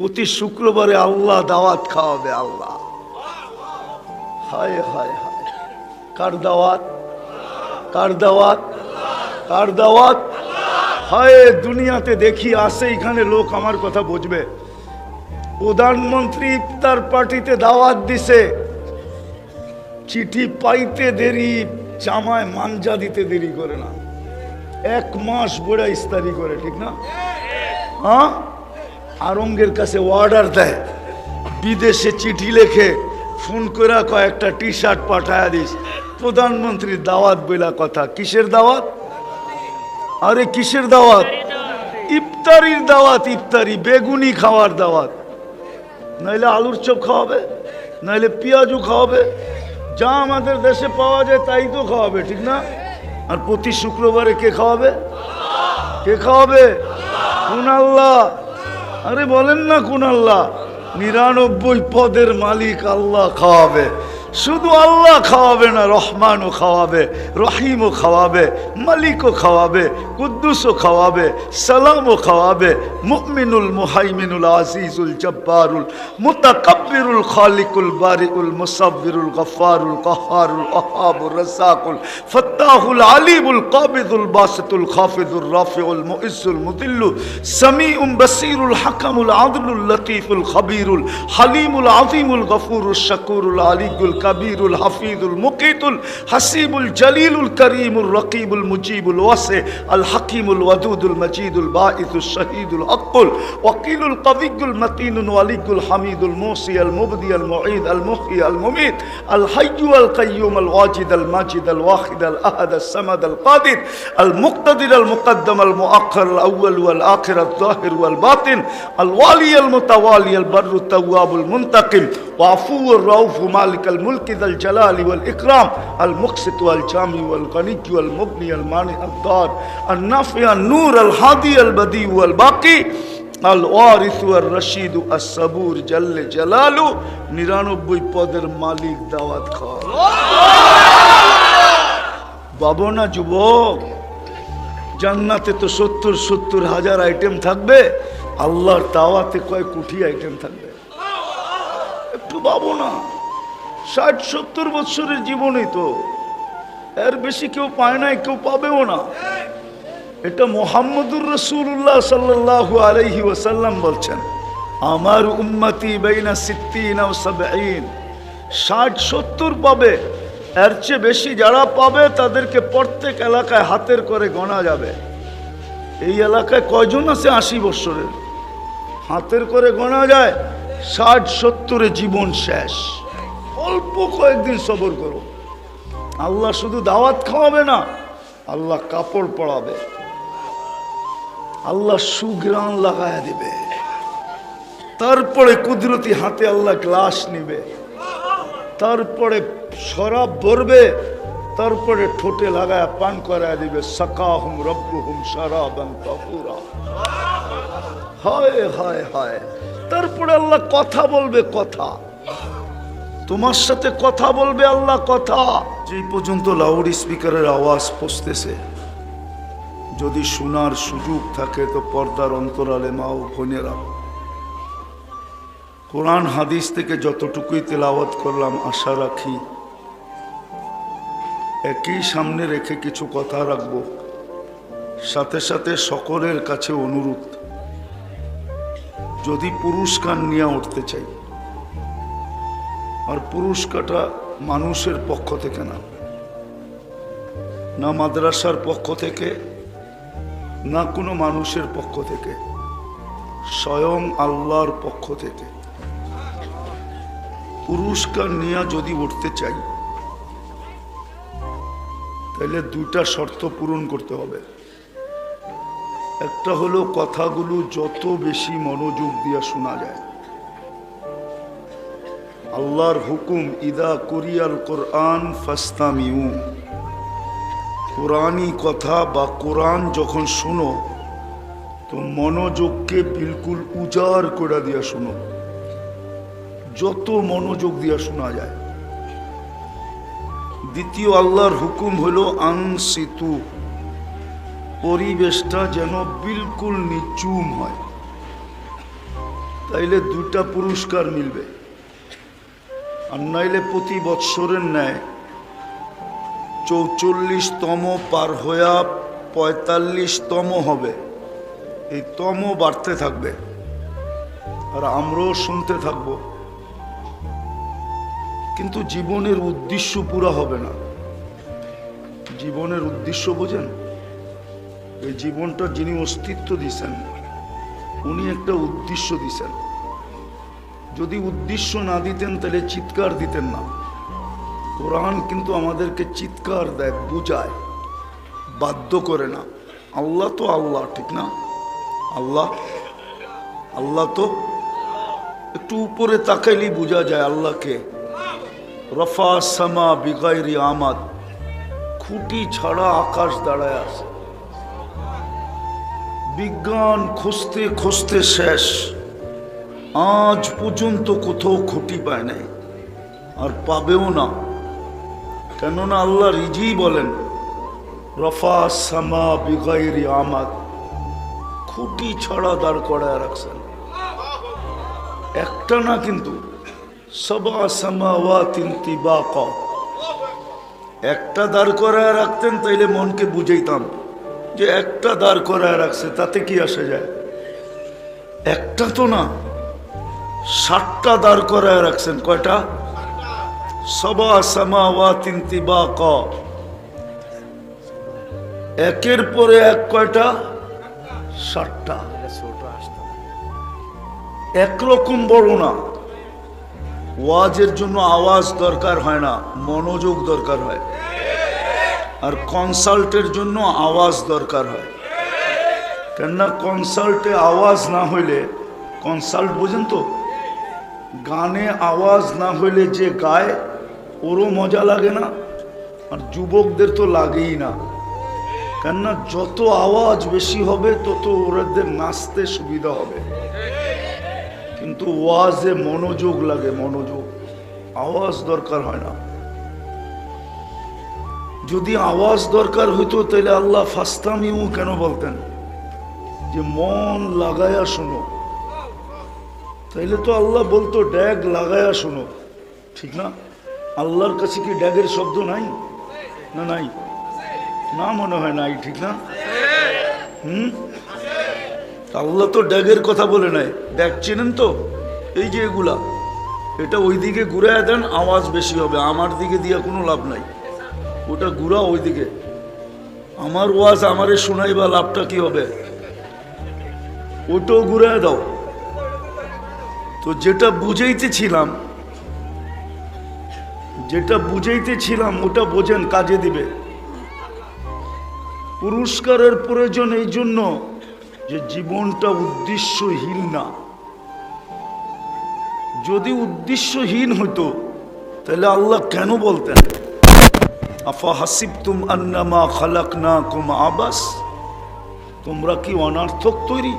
প্রতি শুক্রবারে আল্লাহ দাওয়াত খাওয়াবে আল্লাহ। হায় হায় হায়। কার দাওয়াত? কার দাওয়াত? কার দাওয়াত? হায়, দুনিয়াতে দেখি আসে এখানে লোক আমার কথা বুঝবে। প্রধানমন্ত্রী ইফতার পার্টিতে দাওয়াত দিছে। চিঠি পাইতে দেরি, জামায় মানজা দিতে দেরি করে না। এক মাস বড়া ইস্তারি করে, ঠিক না? হ্যাঁ? আরঙ্গের কাছে অর্ডার দেয়। বিদেশে চিঠি লেখে, ফোন করে কয়েকটা টি শার্ট পাঠায়া দিস। প্রধানমন্ত্রীর দাওয়াত বইলা কথা। কিসের দাওয়াত? আরে কিসের দাওয়াত? ইফতারির দাওয়াত, ইফতারি। বেগুনি খাওয়ার দাওয়াত। নাইলে আলুর চপ খাওয়াবে, নাইলে পেঁয়াজু খাওয়াবে। যা আমাদের দেশে পাওয়া যায় তাই তো খাওয়াবে, ঠিক না? আর প্রতি শুক্রবারে কে খাওয়াবে? কে খাওয়াবে? কোন আল্লাহ। আরে বলেন না কোন আল্লাহ নিরানব্বই পদের মালিক আল্লাহ খাওয়াবে। শুধু আল্লাহ খাওয়াবে না রহমানও খাওয়াবে রহিমও খাওয়াবে মালিকও খাওয়াবে কুদ্দুসও খাওয়াবে সালামও খাওয়াবে মুমিনুল মুহাইমিনুল আজিজুল জব্বারুল মুতাকাব্বিরুল খালিকুল বারিকুল মুসাব্বিরুল গফফারুল কহারুল আহাবুর রাসাকুল ফত্তাহুল আলিমুল কাবিদুল বাসিতুল খাফিদুর রাফিউল মুইজ্জুল মুদিল্লু সামিউম বাসীরুল হাকামুল আদলুল লতীফুল খবীরুল হালিমুল আযীমুল গফুরুল শাকুরুল আলিকুল الكبير الحفيظ المقيت الحسيب الجليل الكريم الرقيب المجيب الواسع الحكيم الودود المجيد الباعث الشهيد الحق وكيل القضي المتين الولي الحميد الموصي المبدي المعيد المخي المميت الحي القيوم الواجد الماجد الواحد الأحد السمد القادر المقتدر المقدم المؤخر الأول والآخر الظاهر والباطن الوالي المتوالي البر التواب المنتقم وعفو الروف مالك الملك ذا الجلال والإكرام المقسط والجامع والغني والمبني المانع الدار النافع النور الهادي البديع والباقي الوارث والرشيد الصبور جل جلاله নিরানব্বই পদের মালিক দাওয়াত খাওয়া বাবু না যুবক জান্নাতে তো সত্তর সত্তর হাজার আইটেম থাকবে আল্লাহর দাওয়াতে কয় কোটি আইটেম থাকবে একটু ভাবো না ষাট, সত্তর বছরের জীবনই তো। এর বেশি কেউ পায় নাই, কেউ পাবেও না। এটা মোহাম্মদুর রসুল্লাহ সাল্লাহ আলহি ওসাল্লাম বলছেন, আমার উম্মতি বেইনা সিদ্দিন ষাট, সত্তর পাবে, এর চেয়ে বেশি যারা পাবে, তাদেরকে প্রত্যেক এলাকায় হাতের করে গণা যাবে। এই এলাকায় কয়জন আছে আশি বৎসরের? হাতের করে গণা যায়, ষাট, সত্তরে জীবন শেষ। অল্প কয়েকদিন সবর করো। আল্লাহ শুধু দাওয়াত খাওয়াবে না, আল্লাহ কাপড় পরাবে। আল্লাহ সুগ্রাণ লাগায় দিবে। তারপরে কুদরতি হাতে আল্লাহ গ্লাস নিবে। তারপরে শরাব ভরবে, তারপরে ঠোঁটে লাগায় পান করায় দিবে। সাকাহুম রব্বুহুম শারাবান তাহুরা। হায় হায় হায়। তারপরে আল্লাহ কথা বলবে কথা। তোমার সাথে কথা বলবে আল্লাহ কথা। যে পর্যন্ত লাউড স্পিকারের আওয়াজ পৌঁছতেছে, যদি শোনার সুযোগ থাকে তো পর্দার অন্তরালে মা ও বোনেরা। কোরআন, হাদিস থেকে যতটুকুই তেলাওয়াত করলাম, আশা রাখি একই সামনে রেখে কিছু কথা রাখব। সাথে সাথে সকলের কাছে অনুরোধ, যদি পুরস্কার নিয়ে উঠতে চাই। আর পুরস্কারটা মানুষের পক্ষ থেকে না। না মাদ্রাসার পক্ষ থেকে, না কোনো মানুষের পক্ষ থেকে, স্বয়ং আল্লাহর পক্ষ থেকে। পুরস্কার নিয়ে যদি উঠতে চাই, তাহলে দুইটা শর্ত পূরণ করতে হবে। একটা হলো কথাগুলো যত বেশি মনোযোগ দিয়ে শোনা যায়। আল্লাহর হুকুম, ইদা কুরিয়াল কোরআন ফাস্তামিউ। কোরআনই কথা বা কোরআন যখন শুনো, তো মনোযোগকে বিলকুল উজাড় করে দিয়া শুনো। যত মনোযোগ দিয়া শোনা যায়। দ্বিতীয় আল্লাহর হুকুম হলো আনসিতু পরিবেশটা যেন বিলকুল নিচুম হয়। তাইলে দুটা পুরস্কার মিলবে। আর নাইলে প্রতি বৎসরের ন্যায় চৌচল্লিশতম পার হইয়া পঁয়তাল্লিশতম হবে। এই তম বাড়তে থাকবে। আর আমরাও শুনতে থাকব। কিন্তু জীবনের উদ্দেশ্য পুরা হবে না। জীবনের উদ্দেশ্য বোঝেন? এই জীবনটা যিনি অস্তিত্ব দিছেন, উনি একটা উদ্দেশ্য দিছেন। যদি উদ্দেশ্য না দিতেন, তাহলে চিৎকার দিতেন না। কোরআন কিন্তু আমাদেরকে চিৎকার দেয়, বুঝায়। বাধ্য করে না। আল্লাহ তো আল্লাহ, ঠিক না? আল্লাহ আল্লাহ তো একটু উপরে তাকাইলেই বোঝা যায় আল্লাহকে। রফা সামা বিগাইরি আমাদ, খুঁটি ছাড়া আকাশ দাঁড়ায় আছে। বিজ্ঞান খুঁজতে খুঁজতে শেষ। আজ পর্যন্ত কোথাও খুঁটি পায় নাই। আর পাবেও না। কেননা আল্লাহ রিজি বলেন, রফা সামা বিগাইরি আমাদ। খুঁটি ছাড়া দাঁড় করায় রাখছেন। একটা না কিন্তু, সবা সামা সামাওয়া তিনটি বা ক একটা দাঁড় করায় রাখতেন, তাইলে মনকে বুঝাইতাম যে একটা দাঁড় করায় রাখছে, তাতে কি আসে যায়? একটা তো না। ষাটটা দাঁড় করায় রাখছেন। কয়টা? সবা সামাওয়া তিনটি বা ক একের পরে এক কয়টা? ষাটটা একরকম বড় না। ওয়াজের জন্য আওয়াজ দরকার হয় না, মনোযোগ দরকার হয়। আর কনসাল্টের জন্য আওয়াজ দরকার হয়। কেননা কনসাল্টে আওয়াজ না হইলে, কনসাল্ট বোঝেন তো? গানে আওয়াজ না হইলে যে গায়, ওরও মজা লাগে না, আর যুবকদের তো লাগেই না। কেননা যত আওয়াজ বেশি হবে, তত ওদের নাচতে সুবিধা হবে। কিন্তু ওয়াজে মনোযোগ লাগে, মনোযোগ। আওয়াজ দরকার হয় না। যদি আওয়াজ দরকার হইতো তাহলে আল্লাহ ফাস্তামিউ কেন বলতেন? যে মন লাগায়া শোনো। তাইলে তো আল্লাহ বলতো, ড্যাগ লাগায়া শোনো। ঠিক না? আল্লাহর কাছে কি ড্যাগের শব্দ নাই? না নাই? না মনে হয় নাই, ঠিক না? হুম? আল্লাহ তো ড্যাগের কথা বলে নাই। ড্যাগ চেনেন তো? এই যে এগুলা, এটা ওই দিকে ঘুরায় দেন, আওয়াজ বেশি হবে। আমার দিকে দিয়ে কোনো লাভ নাই। ওটা ঘুরা ওই দিকে আমার ওয়াজ আমারে শোনাই বা লাভটা কি হবে? ওটাও ঘুরায় দাও। তো যেটা বুঝাইতেছিলাম যেটা বুঝাইতেছিলাম ওটা বোঝেন কাজে দিবে। পুরস্কারের প্রয়োজন এই জন্য যে জীবনটা উদ্দেশ্যহীন না। যদি উদ্দেশ্যহীন হতো তাহলে আল্লাহ কেন বলতেন? আফা হাসিব তুম আন্নামা খালাক না কুম আবাস, তোমরা কি অনার্থক তৈরি?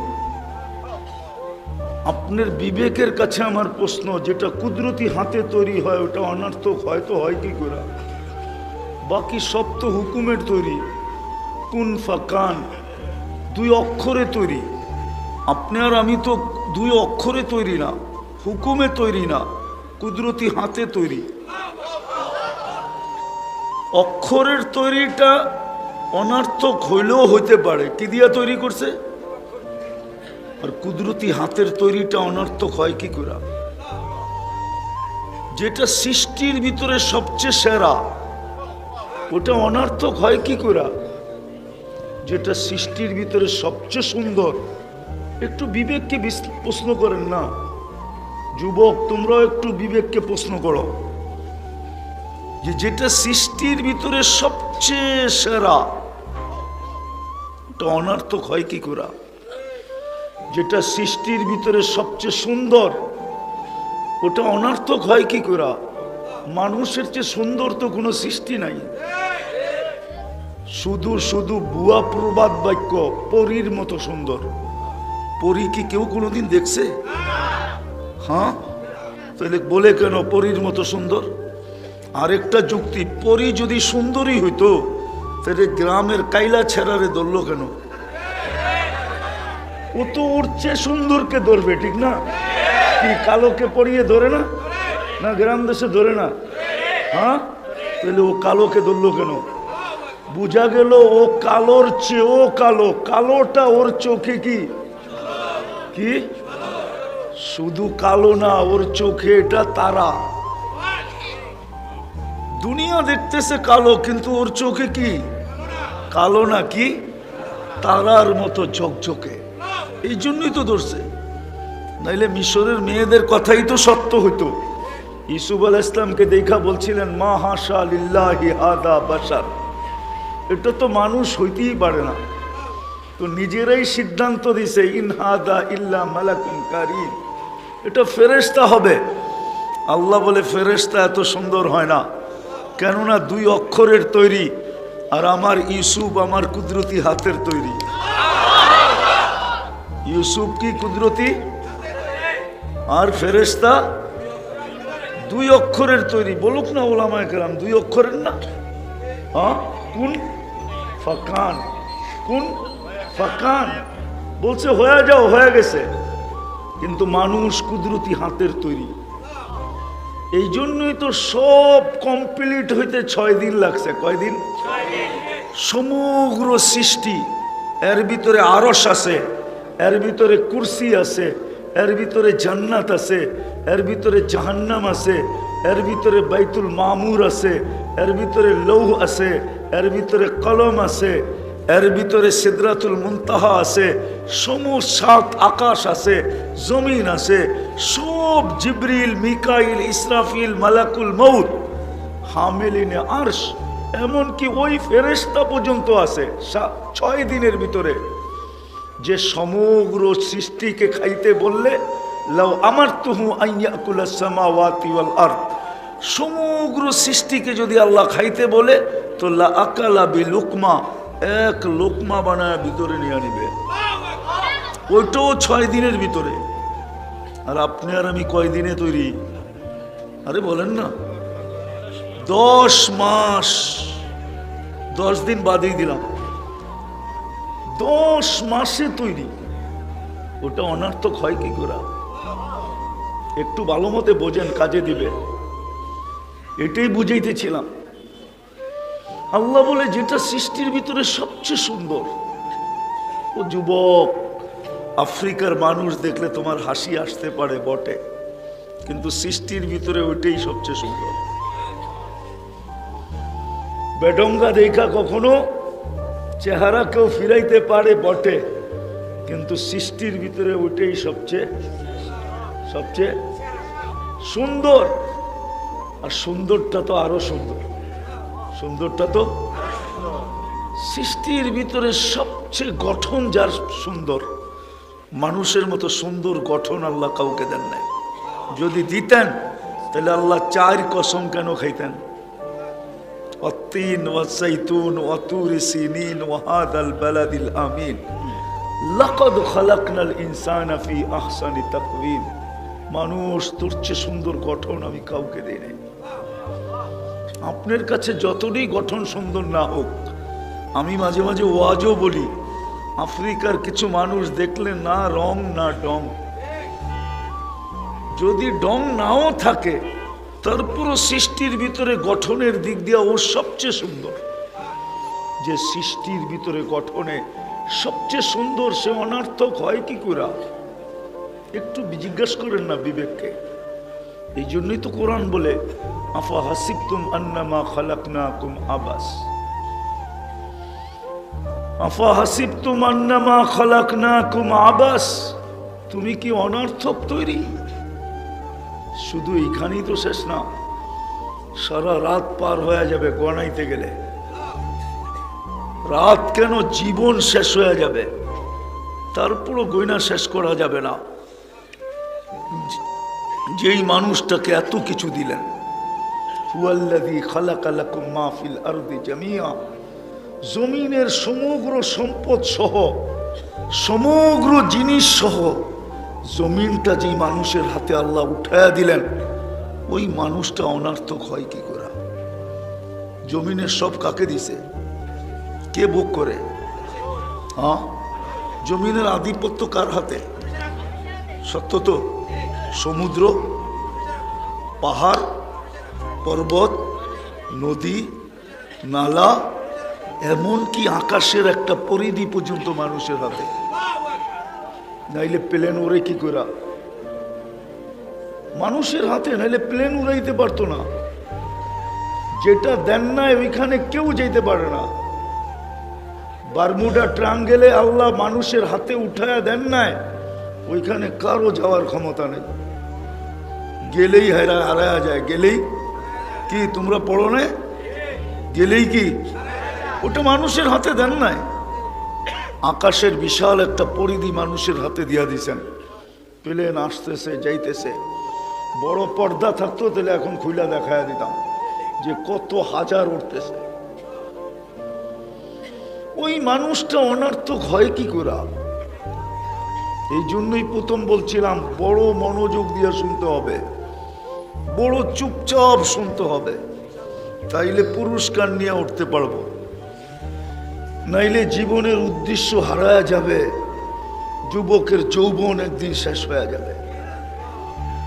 আপনার বিবেকের কাছে আমার প্রশ্ন, যেটা কুদরতি হাতে তৈরি হয়, ওটা অনার্থক হয়তো হয় কি করে? বাকি সব তো হুকুমের তৈরি। কুন ফাকান দুই অক্ষরে তৈরি। আপনি আর আমি তো দুই অক্ষরে তৈরি না, হুকুমে তৈরি না, কুদরতি হাতে তৈরি। অক্ষরের তৈরিটা অনার্থক হইলেও হইতে পারে। কি দিয়া তৈরি করছে? আর কুদরতি হাতের তৈরিটা অনর্থক হয় কি করে? যেটা সৃষ্টির ভিতরে সবচেয়ে সেরা, ওটা অনর্থক হয় কি করে? যেটা সৃষ্টির ভিতরে সবচেয়ে সুন্দর। একটু বিবেককে প্রশ্ন করেন না। যুবক, তোমরাও একটু বিবেককে প্রশ্ন করো। যে যেটা সৃষ্টির ভিতরে সবচেয়ে সেরা, ওটা অনর্থক হয় কি করে? যেটা সৃষ্টির ভিতরে সবচেয়ে সুন্দর, ওটা অনার্থক হয় কি করে? মানুষের চেয়ে সুন্দর তো কোনো সৃষ্টি নাই। শুধু শুধু বুয়া প্রবাদ বাক্য, পরীর মতো সুন্দর। পরী কি কেউ কোনোদিন দেখছে? হ্যাঁ? তাহলে বলে কেন পরীর মতো সুন্দর? আরেকটা যুক্তি, পরী যদি সুন্দরী হইতো, তাহলে গ্রামের কাইলা ছেড়ারে ধরলো কেন? ও তো চেয়ে সুন্দরকে ধরবে, ঠিক না? কি কালোকে পড়িয়ে ধরে না? না গ্রাম দেশে ধরে না? হ্যাঁ? তাহলে ও কালোকে ধরলো কেন? বোঝা গেল ও কালোর চেয়েও কালো। কালোটা ওর চোখে কি? কি? শুধু কালো না, ওর চোখে এটা তারা। দুনিয়া দেখতেছে কালো, কিন্তু ওর চোখে কি? কালো না কি? তারার মতো ঝকঝকে। এই জন্যই তো ধরছে। নাইলে মিশরের মেয়েদের কথাই তো সত্য হইতো। ইসুফ আল ইসলামকে দেখা বলছিলেন, মা হাসা লিল্লাহি হাদা বাসার এটা তো মানুষ হইতেই পারে না। তো নিজেরাই সিদ্ধান্ত দিছে, ইন হাদা ইল্লা মালাকুন কারিম। এটা ফেরেশতা হবে। আল্লাহ বলে, ফেরেশতা এত সুন্দর হয় না। কেননা দুই অক্ষরের তৈরি, আর আমার ইউসুফ আমার কুদরতি হাতের তৈরি। ইউসুফ কি কুদরতি? আর ফেরেশতা? দুই অক্ষরের তৈরি, বলুক না ওলামায় কেরাম, দুই অক্ষরের না? হ্যাঁ? কোন ফাকান কোন ফাকান। বলছে, হয়ে যাও, হয়ে গেছে। কিন্তু মানুষ কুদরতি হাতের তৈরি। এই জন্যই তো সব কমপ্লিট হইতে ছয় দিন লাগছে। কয়দিন সমগ্র সৃষ্টি। এর ভিতরে আরস আছে। এর ভিতরে কুরসি আছে, এর ভিতরে জান্নাত আছে, এর ভিতরে জাহান্নাম আছে, এর ভিতরে বাইতুল মামুর আছে, এর ভিতরে লৌহ আছে, এর ভিতরে কলম আছে, এর ভিতরে সিদরাতুল মুনতাহা আছে সমুর সাত আকাশ আছে, জমিন আছে, সব জিবরিল, মিকাইল, ইসরাফিল, মালাকুল মৌত হামেলিনে আর্শ, এমনকি ওই ফেরেশতা পর্যন্ত আছে ছয় দিনের ভিতরে। যে সমগ্র সৃষ্টিকে খাইতে বললে লাও আমার তুহু আইয়াকুলা সামাওয়াতি ওয়াল আরদ। সমগ্র সৃষ্টিকে যদি আল্লাহ খাইতে বলে, তো লা আকালা বি লুকমা, এক লোকমা বানায় ভিতরে নিয়ে নিবে ওইটাও ছয় দিনের ভিতরে। আর আপনি আর আমি কয় দিনে তৈরি? আরে বলেন না। দশ মাস, দশ দিন বাদেই দিলাম। দশ মাসে তৈরি। ওটা অনার্থক হয় কি করে? একটু ভালো মতে বোঝেন, কাজে দিবে এটাই বুঝাইতেছিলাম। আল্লাহ বলে, যেটা সৃষ্টির ভিতরে সবচেয়ে সুন্দর, ও যুবক, আফ্রিকার মানুষ দেখলে তোমার হাসি আসতে পারে বটে, কিন্তু সৃষ্টির ভিতরে ওইটাই সবচেয়ে সুন্দর। বেডঙ্গা দেখা কখনো চেহারা কেউ ফিরাইতে পারে বটে, কিন্তু সৃষ্টির ভিতরে ওইটাই সবচেয়ে সবচেয়ে সুন্দর। আর সুন্দরটা তো আরও সুন্দর। সুন্দরটা তো সৃষ্টির ভিতরে সবচেয়ে গঠন যার সুন্দর, মানুষের মতো সুন্দর গঠন আল্লাহ কাউকে দেন নাই। যদি দিতেন, তাহলে আল্লাহ চার কসম কেন খাইতেন? والطين والزيتون وطور سينين وهذا البلد الأمين لقد خلقنا الإنسان في أحسن تقويم মানুষ তোর চেয়ে সুন্দর গঠন আমি কাউকে দিই নাই আপনার কাছে যতটাই গঠন সুন্দর না হোক আমি মাঝে মাঝে ওয়াজও বলি আফ্রিকার কিছু মানুষ দেখলে না রং না ডং যদি ডং নাও থাকে তারপরও সৃষ্টির ভিতরে গঠনের দিক দিয়ে ও সবচেয়ে সুন্দর। যে সৃষ্টির ভিতরে গঠনে সবচেয়ে সুন্দর সে অনার্থক হয় কি করে একটু জিজ্ঞাসা করেন না বিবেককে। এই জন্যই তো কোরআন বলে, আফা হাসিবতুম আন্নামা খালাকনাকুম আবাস। আফা হাসিবতুম আন্নামা খালাকনাকুম আবাস। তুমি কি অনার্থক তৈরি? শুধু এইখানেই তো শেষ না, সারা রাত পার হয়ে যাবে গণাইতে গেলে। রাত কেন জীবন শেষ হয়ে যাবে? তারপরও গয়না শেষ করা যাবে না। যেই মানুষটাকে এত কিছু দিলেন আরদি জামিয়া জমিনের সমগ্র সম্পদ সহ, সমগ্র জিনিস সহ জমিনটা যেই মানুষের হাতে আল্লাহ উঠায়া দিলেন, ওই মানুষটা অনার্থক হয় কি করে? জমিনের সব কাকে দিছে? কে ভোগ করে? হ্যাঁ? জমিনের আধিপত্য কার হাতে? সত্য তো? সমুদ্র, পাহাড়, পর্বত, নদী, নালা, এমনকি আকাশের একটা পরিধি পর্যন্ত মানুষের হাতে। নাইলে প্লেন উড়ে কি করা মানুষের হাতে নাইলে প্লেন উড়াইতে পারতো না। যেটা দেন না ওইখানে কেউ যেতে পারে না। বারমুডা ট্রাঙ্গেলে আল্লাহ মানুষের হাতে উঠায়া দেন নাই, ওইখানে কারও যাওয়ার ক্ষমতা নেই। গেলেই হারা হারায়া যায়। গেলেই কি তোমরা পড়ো না গেলেই কি? ওটা মানুষের হাতে দেন নাই। আকাশের বিশাল একটা পরিধি মানুষের হাতে দিয়া দিছেন। প্লেন আসতেছে, যাইতেছে। বড় পর্দা থাকতো, তাহলে এখন খুইলা দেখায়া দিতাম যে কত হাজার উঠতেছে ওই মানুষটা অনার্থক হয় কি করা এই জন্যই প্রথম বলছিলাম, বড় মনোযোগ দিয়ে শুনতে হবে। বড় চুপচাপ শুনতে হবে। তাইলে পুরস্কার নিয়ে উঠতে পারব। নাইলে জীবনের উদ্দেশ্য হারায়া যাবে। যুবকের যৌবন একদিন শেষ হয়ে যাবে।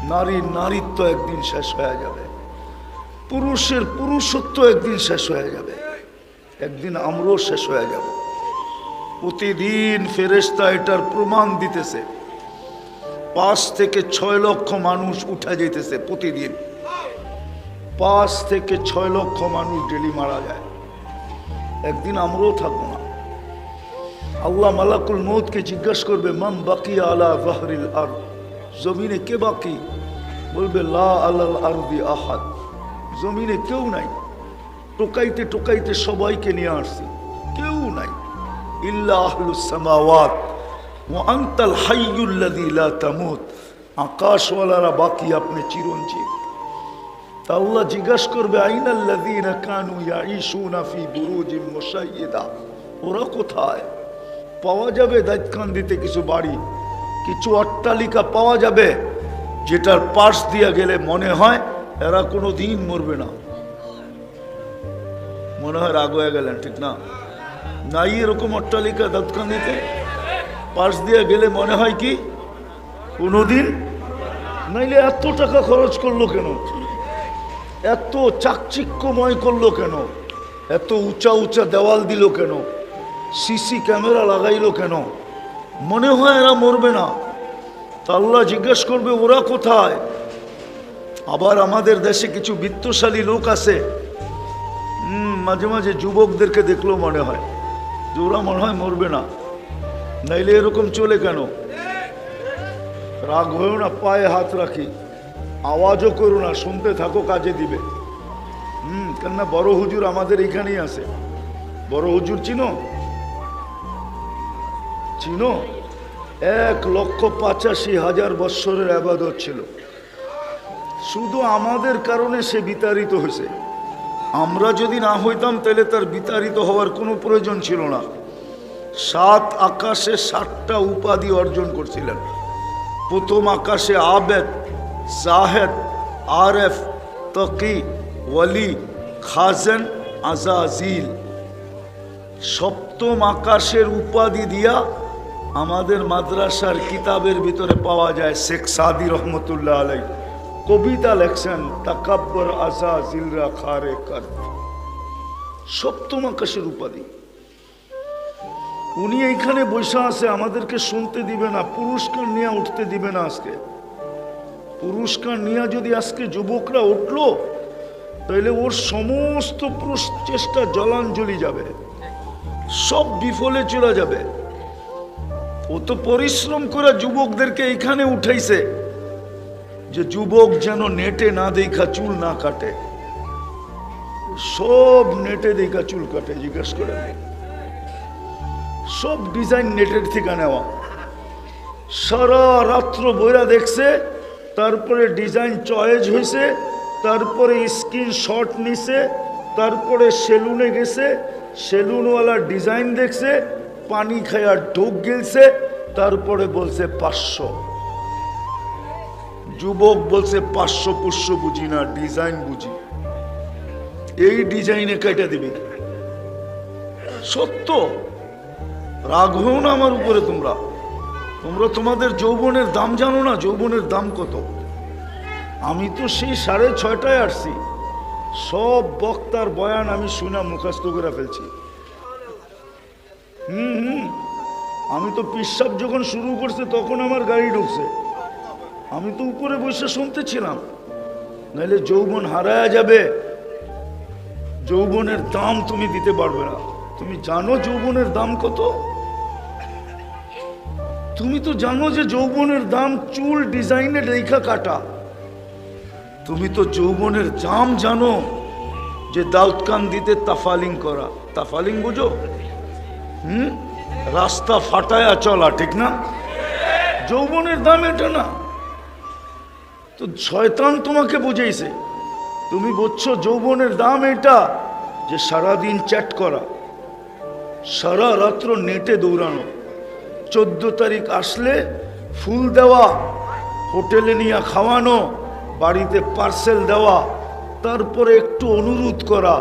নারীর নারীত্ব একদিন শেষ হয়ে যাবে। পুরুষের পুরুষত্ব একদিন শেষ হয়ে যাবে। একদিন আমরাও শেষ হয়ে যাব। প্রতিদিন ফেরেস্তা এটার প্রমাণ দিতেছে। পাঁচ থেকে ছয় লক্ষ মানুষ উঠা যেতেছে প্রতিদিন। পাঁচ থেকে ছয় লক্ষ মানুষ ডেলি মারা যায়। একদিন আমরাও থাকব না। আল্লাহ মালাকুল মৌতকে জিজ্ঞাসা করবে মাম বাকি আলা বাহরিল আর জমিনে কে বাকি? বলবে, লা আলাল আরদি আহাদ। জমিনে কেউ নাই। টোকাইতে টোকাইতে সবাইকে নিয়ে আসছি। কেউ নাই। ইল্লা আহলুস সামাওয়াত। ওয়া আনতাল হাইয়ুল্লাযী লা তামুত। আকাশওয়ালারা বাকি, আপনি চিরঞ্জীব। তা আল্লাহ জিজ্ঞাসা করবে, আইনাল্লাযীনা কানু ইয়াঈশুনা ফি বুরুজিন মুশাইয়্যিদা ওরা কোথায়? পাওয়া যাবে দাইতকান্দিতে কিছু বাড়ি, কিছু অট্টালিকা পাওয়া যাবে, যেটার পাশ দিয়া গেলে মনে হয় এরা কোনো দিন মরবে না। মনে হয় রাগ হয়ে গেলেন, ঠিক না? নাই এরকম অট্টালিকা দাঁতকান্দিতে পাশ দিয়ে গেলে মনে হয় কি? কোনোদিন? নাইলে এত টাকা খরচ করল কেন? এত চাকচিক্যময় করল কেন? এত উঁচা উঁচা দেওয়াল দিল কেন? সিসি ক্যামেরা লাগাইলো কেন? মনে হয় এরা মরবে না। তা আল্লাহ জিজ্ঞেস করবে, ওরা কোথায়? আবার আমাদের দেশে কিছু বিত্তশালী লোক আছে। মাঝে মাঝে যুবকদেরকে দেখলেও মনে হয় যে ওরা মনে হয় মরবে না। নাইলে এরকম চলে কেন? রাগ হয়েও না, পায়ে হাত রাখি। আওয়াজও করো না, শুনতে থাকো, কাজে দিবে। হুম, কেননা বড় হুজুর আমাদের এখানেই আছে। বড় হুজুর চিনো? চিনো? এক লক্ষ পঁচাশি হাজার বৎসরের আবাদত ছিল। শুধু আমাদের কারণে সে বিতাড়িত হয়েছে। আমরা যদি না হইতাম, তাহলে তার বিতাড়িত হওয়ার কোনো প্রয়োজন ছিল না। সাত আকাশে সাতটা উপাধি অর্জন করছিলেন। প্রথম আকাশে আবেদ জাহেদ আরেফ তকি ওয়ালি খাজেন আজাজিল সপ্তম আকাশের উপাধি দিয়া আমাদের মাদ্রাসার কিতাবের ভিতরে পাওয়া যায় শেখ সাদি রহমতুল্লাহ আলাই। কবিতা লেখছেন, তাকাব্বর আসা জিলরা খারে কর সপ্তম আকাশের উপাধি। উনি এইখানে বসে আছে, আমাদেরকে শুনতে দিবে না, পুরস্কার নিয়ে উঠতে দিবে না আজকে। পুরস্কার নিয়ে যদি আজকে যুবকরা উঠল তাহলে ওর সমস্ত প্রচেষ্টা জলাঞ্জলি যাবে। সব বিফলে চলে যাবে। ও তো পরিশ্রম করে যুবকদেরকে এখানে উঠাইছে যে যুবক যেন নেটে না দেখা চুল না কাটে। সব নেটে দেখা চুল কাটে, জিজ্ঞেস করে। সব ডিজাইন নেটের থেকে নেওয়া। সারা রাত্র বইরা দেখছে তারপরে ডিজাইন চয়েস হয়েছে তারপরে স্ক্রিন শট নিছে, তারপরে সেলুনে গেছে সেলুনওয়ালা ডিজাইন দেখছে, পানি খায়া ঢোক গেলছে, তারপরে বলছে পাঁচশো। যুবক বলছে পাঁচশো পুষ্য বুঝি না ডিজাইন বুঝি। এই ডিজাইনে কেটে দিবি। সত্য? রাগ হও না আমার উপরে তোমরা। তোমরা তোমাদের যৌবনের দাম জানো না, যৌবনের দাম কত? আমি তো সেই সাড়ে ছয়টায় আসছি। সব বক্তার বয়ান আমি শুনা মুখস্থ করে ফেলছি। হুম হুম। আমি তো পিসাব যখন শুরু করছে, তখন আমার গাড়ি ঢুকছে। আমি তো উপরে বসে শুনতেছিলাম নাহলে যৌবন হারায়া যাবে। যৌবনের দাম তুমি দিতে পারবে না। তুমি জানো যৌবনের দাম কত? তুমি তো জানো যে যৌবনের দাম চুল ডিজাইনের রেখা কাটা। তুমি তো যৌবনের দাম জানো যে দাউদকান দিতে তাফালিং করা। তাফালিং বুঝো? হুম? রাস্তা ফাটায়া চলা, ঠিক না? যৌবনের দাম এটা না। তো শয়তান তোমাকে বুঝেছে তুমি বুঝছ যৌবনের দাম এটা যে সারাদিন চ্যাট করা, সারা রাত্র নেটে দৌড়ানো। চোদ্দ তারিখ আসলে ফুল দেওয়া, হোটেলে নিয়ে খাওয়ানো, বাড়িতে পার্সেল দেওয়া, তারপরে একটু অনুরোধ করা,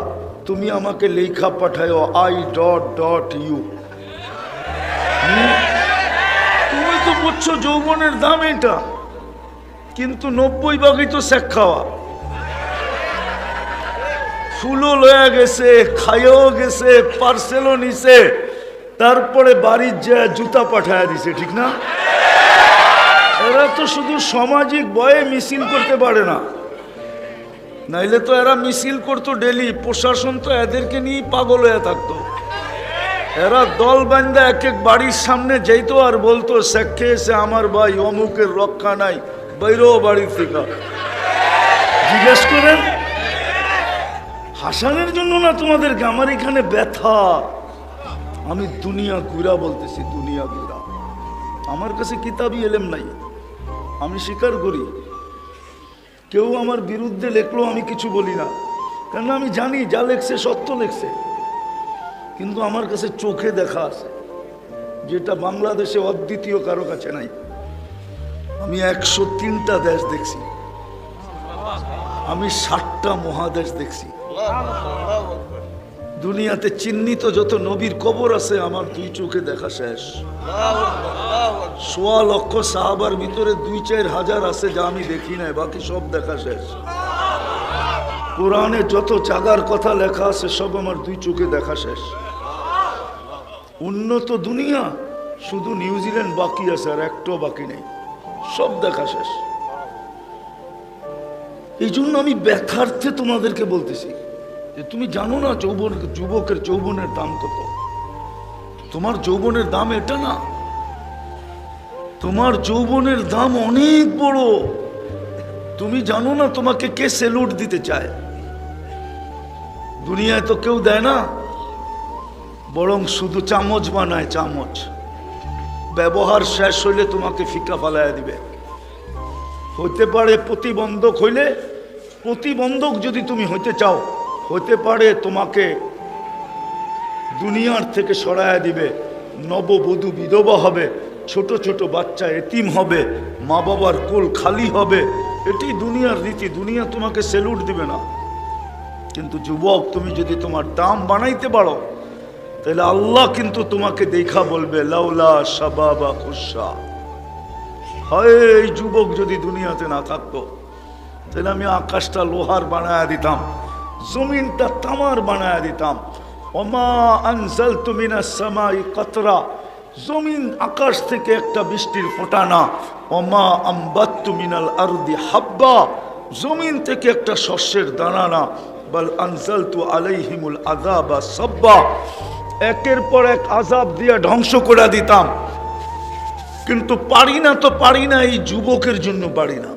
তুমি আমাকে লেখা পাঠাও আই ডট ডট ইউ। তুমি তো বুঝছ যৌবনের দাম এটা, কিন্তু নব্বই ভাগই তো শেখ খাওয়া। ফুলও লয়া গেছে খাইও গেছে, পার্সেলও নিছে। তারপরে বাড়ির যা জুতা পাঠায় দিছে, ঠিক না? এরা তো শুধু সামাজিক বয়ে মিছিল করতে পারে না। নাইলে তো এরা মিছিল করতো ডেলি, প্রশাসন তো এদেরকে নিয়ে পাগল হয়ে থাকতো। এরা দল বান্ধা এক এক বাড়ির সামনে যেত আর বলতো শেখে এসে আমার ভাই অমুকের রক্ষা নাই বাইরো বাড়ির থেকে? জিজ্ঞেস করেন, হাসানের জন্য না তোমাদেরকে? আমার এখানে ব্যথা। আমি দুনিয়া ঘুরা বলতেছি, দুনিয়া ঘুরা। আমার কাছে কিতাবই এলেম নাই। আমি স্বীকার করি, কেউ আমার বিরুদ্ধে লেখলো আমি কিছু বলি না। কেন আমি জানি যা লেখছে সত্য লেখছে। কিন্তু আমার কাছে চোখে দেখা আছে, যেটা বাংলাদেশে অদ্বিতীয় কারও কাছে নাই। আমি একশো তিনটা দেশ দেখছি। আমি ষাটটা মহাদেশ দেখছি। দুনিয়াতে চিহ্নিত যত নবীর কবর আছে, আমার দুই চোখে দেখা শেষ। সোয়া লক্ষ সাহাবার ভিতরে দুই চার হাজার আছে যা আমি দেখি নাই, বাকি সব দেখা শেষ। কোরআনে যত চাগার কথা লেখা আছে, সব আমার দুই চোখে দেখা শেষ। উন্নত দুনিয়া, শুধু নিউজিল্যান্ড বাকি আছে আর একটাও বাকি নেই। সব দেখা শেষ। এই জন্য আমি ব্যথার্থে তোমাদেরকে বলতেছি যে তুমি জানো না যৌবন, যুবকের যৌবনের দাম কত? তোমার যৌবনের দাম এটা না। তোমার যৌবনের দাম অনেক বড়। তুমি জানো না তোমাকে কে সেলুট দিতে চায়? দুনিয়ায় তো কেউ দেয় না। বরং শুধু চামচ বানায় চামচ। ব্যবহার শেষ হইলে তোমাকে ফিকা ফালাইয়া দিবে। হতে পারে প্রতিবন্ধক হইলে, প্রতিবন্ধক যদি তুমি হইতে চাও হতে পারে তোমাকে দুনিয়ার থেকে সরাইয়া দিবে। নববধূ বিধবা হবে, ছোট ছোট বাচ্চা এতিম হবে, মা বাবার কোল খালি হবে। এটি দুনিয়ার রীতি, দুনিয়া তোমাকে সেলুট দিবে না। কিন্তু যুবক, তুমি যদি তোমার দাম বানাইতে পারো, তাহলে আল্লাহ কিন্তু তোমাকে দেখা বলবে, লাউলা সাবাবা খুশা হয়, এই যুবক যদি দুনিয়াতে না থাকতো, তাহলে আমি আকাশটা লোহার বানায়া দিতাম। জমিনটা তামার বানায় দিতাম। ওমা আনসাল তুমিনা সামাই কতরা। জমিন আকাশ থেকে একটা বৃষ্টির ফোটানা। ওমা আম্বাত্তু মিনাল আরদি হাব্বা। জমিন থেকে একটা শস্যের দানা না বল আনসালতু আলাইহিমুল আযাবা সব্বা। একের পর এক আজাব দিয়ে ধ্বংস করে দিতাম। কিন্তু পারি না তো পারি না, এই যুবকের জন্য পারি না।